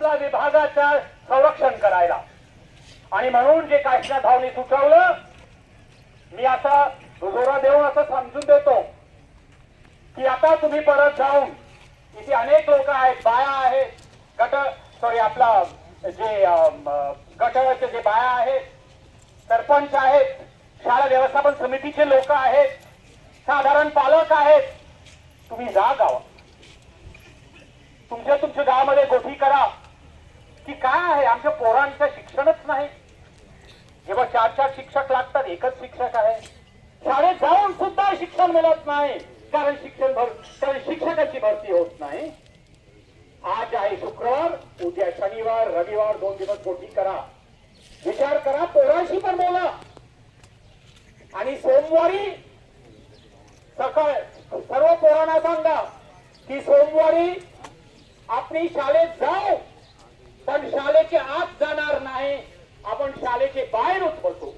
आपला विभागाचं संरक्षण करायला. आणि म्हणून जे काष्टा धावनी सुचवलं मी आता दुजोरा देऊन असं समजून देतो की आता तुम्ही परत जाऊन इथे अनेक लोक आहेत बाया आहेत गट सॉरी आपला जे गटाचे जे बाया आहेत सरपंच आहेत शाळा व्यवस्थापन समितीचे लोक आहेत साधारण पालक आहेत तुम्ही जा गावात. तुमच्या तुमच्या गावामध्ये गोठी की काय आहे? आमच्या पोरांचं शिक्षणच नाही. जेव्हा चार चार शिक्षक लागतात एकच शिक्षक आहे. शाळेत जाऊन सुद्धा शिक्षण मिळत नाही. कारण शिक्षण भर कारण शिक्षकाची भरती होत नाही. आज आहे शुक्रवार उद्या शनिवार रविवार दोन दिवस गोटी करा. विचार करा पोरांशी पण बोला. आणि सोमवारी सकाळ सर्व पोरांना सांगा की सोमवारी आपली शाळेत जाऊ. पण शाळेचे आत जाणार नाही. आपण शाळेचे बाहेरच बसू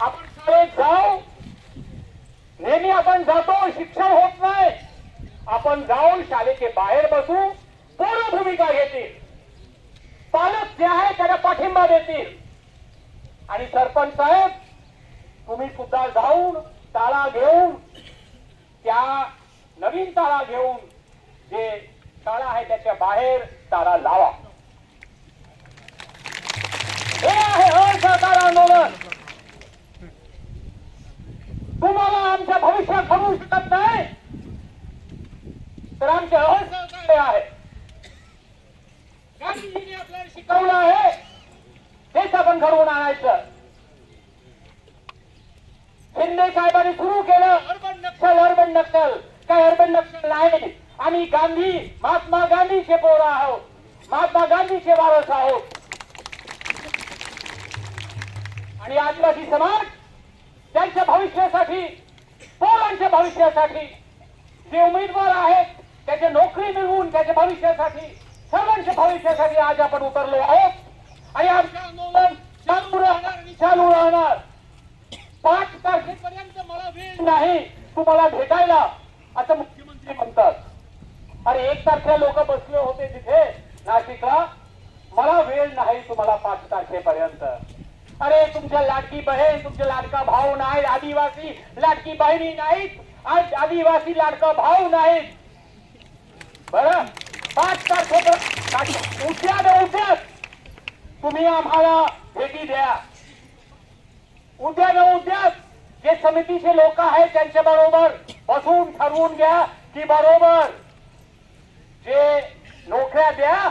आपण शाळेत जाऊ. नेहमी आपण जातो शिक्षण होत नाही. आपण जाऊन शाळेचे बाहेर बसू. पूर्ण भूमिका घेतील. पालक जे आहे त्याला पाठिंबा देतील. आणि सरपंच साहेब तुम्ही सुद्धा जाऊन ताळा घेऊन त्या नवीन ताळा घेऊन जे ताळा आहे त्याच्या बाहेर ताळा लावा. हे आहे असहकार आंदोलन. तुम्हाला आमच्या भविष्यात घडवू शकत नाही. तर आमचे असहकार्य आहे? गांधीजींनी आपल्याला शिकवलं आहे. तेच आपण घडवून आणायचं. शिंदे साहेबांनी सुरू केलं. अर्बन नक्षल अर्बन नक्षल काय अर्बन नक्षल नाही. आम्ही गांधी महात्मा गांधीचे पोर आहोत. महात्मा गांधीचे वारस आहोत. आणि आदिवासी समाज त्यांच्या भविष्यासाठी पोरांच्या भविष्यासाठी जे उमेदवार आहेत त्याचे नोकरी मिळवून त्याच्या भविष्यासाठी सर्वांच्या भविष्यासाठी आज आपण उतरलो आहोत. आणि आमचं आंदोलन चालू राहणार आणि चालू राहणार. पाच तारखेपर्यंत मला वेळ नाही. तुम्हाला भेटायला असं मुख्यमंत्री म्हणतात. अरे एक तारखे लोक बसले होते तिथे. नाशिकला. मला वेळ नाही तुम्हाला पाच तारखेपर्यंत. अरे तुमच्या लाडकी बहीण तुमचे लाडका भाऊ नाही आदिवासी लाडकी बहिणी नाहीत आज आदिवासी लाडका भाऊ नाहीत. बर? पाच तारखेपर्यंत. उद्या न उद्याच तुम्ही आम्हाला भेटी द्या. उद्या न उद्याच जे समितीचे लोक आहेत त्यांच्या बरोबर बसून ठरवून घ्या की बरोबर. जे नोकऱ्या द्या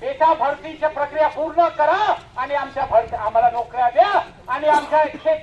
त्याच्या भरतीच्या प्रक्रिया पूर्ण करा आणि आमच्या भरती आम्हाला नोकऱ्या द्या आणि आमच्या क्षेत्र